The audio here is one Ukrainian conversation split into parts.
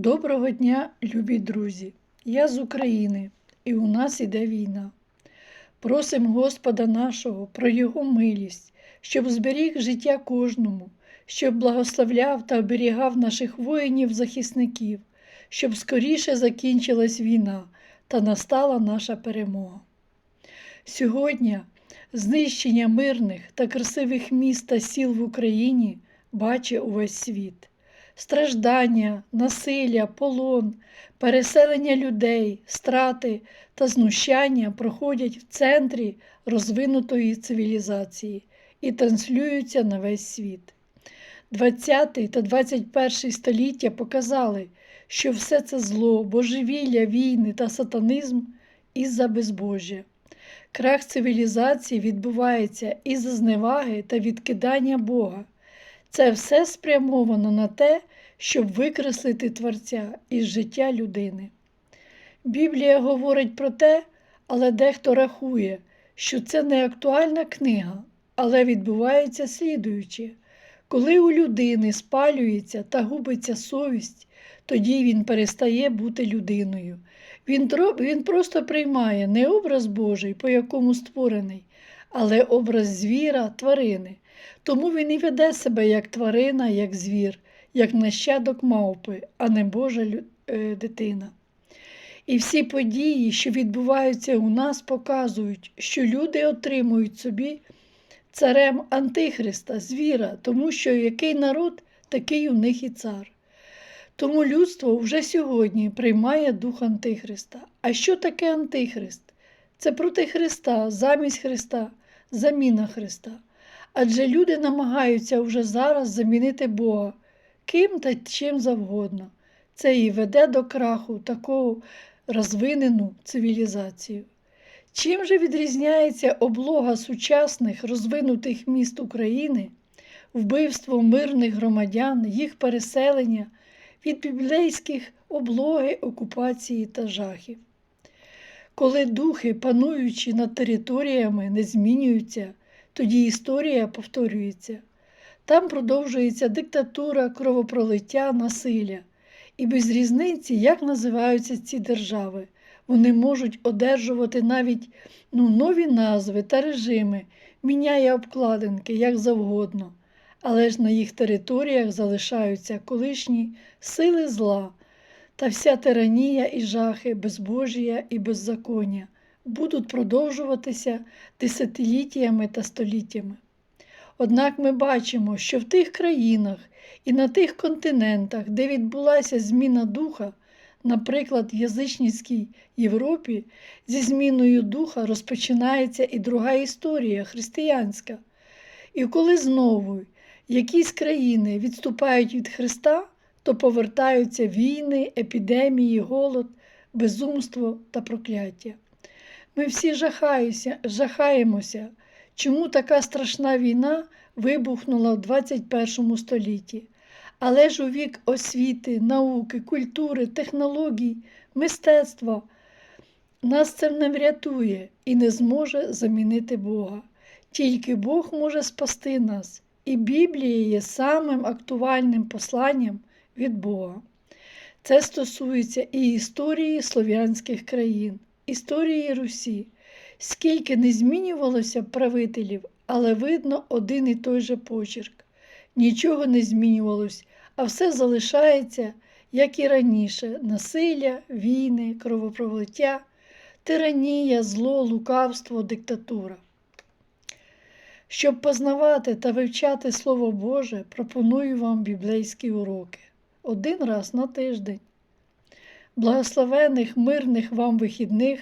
Доброго дня, любі друзі! Я з України, і у нас іде війна. Просим Господа нашого про Його милість, щоб зберіг життя кожному, щоб благословляв та оберігав наших воїнів-захисників, щоб скоріше закінчилась війна та настала наша перемога. Сьогодні знищення мирних та красивих міст та сіл в Україні бачить увесь світ страждання, насилля, полон, переселення людей, страти та знущання проходять в центрі розвинутої цивілізації і транслюються на весь світ. 20 та 21 століття показали, що все це зло, божевілля, війни та сатанизм із-за безбожжя. Крах цивілізації відбувається із-за зневаги та відкидання Бога. Це все спрямовано на те, щоб викреслити Творця із життя людини. Біблія говорить про те, але дехто рахує, що це не актуальна книга, але відбувається слідуюче. Коли у людини спалюється та губиться совість, тоді він перестає бути людиною. Він, він просто приймає не образ Божий, по якому створений, але образ звіра, тварини. Тому він і веде себе як тварина, як звір, як нащадок мавпи, а не Божа е, дитина. І всі події, що відбуваються у нас, показують, що люди отримують собі царем Антихриста, звіра, тому що який народ, такий у них і цар. Тому людство вже сьогодні приймає дух Антихриста. А що таке Антихрист? Це проти Христа, замість Христа, заміна Христа. Адже люди намагаються вже зараз замінити Бога ким та чим завгодно. Це і веде до краху таку розвинену цивілізацію. Чим же відрізняється облога сучасних розвинутих міст України, вбивство мирних громадян, їх переселення від біблейських облоги, окупації та жахів? Коли духи, пануючи над територіями, не змінюються, тоді історія повторюється. Там продовжується диктатура, кровопролиття, насилля. І без різниці, як називаються ці держави, вони можуть одержувати навіть ну, нові назви та режими, міняє обкладинки як завгодно, але ж на їх територіях залишаються колишні сили зла та вся тиранія і жахи, безбожія і беззаконня будуть продовжуватися десятиліттями та століттями. Однак ми бачимо, що в тих країнах і на тих континентах, де відбулася зміна духа, наприклад, в язичницькій Європі, зі зміною духа розпочинається і друга історія християнська. І коли знову якісь країни відступають від Христа, то повертаються війни, епідемії, голод, безумство та прокляття. Ми всі жахаємося, чому така страшна війна вибухнула в 21 столітті. Але ж у вік освіти, науки, культури, технологій, мистецтва нас це не врятує і не зможе замінити Бога. Тільки Бог може спасти нас, і Біблія є самим актуальним посланням від Бога. Це стосується і історії слов'янських країн, історії Русі. Скільки не змінювалося правителів, але видно один і той же почерк. Нічого не змінювалось, а все залишається, як і раніше: насилля, війни, кровопролиття, тиранія, зло, лукавство, диктатура. Щоб познавати та вивчати Слово Боже, пропоную вам біблейські уроки один раз на тиждень. Благословених, мирних вам вихідних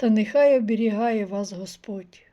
та нехай оберігає вас Господь.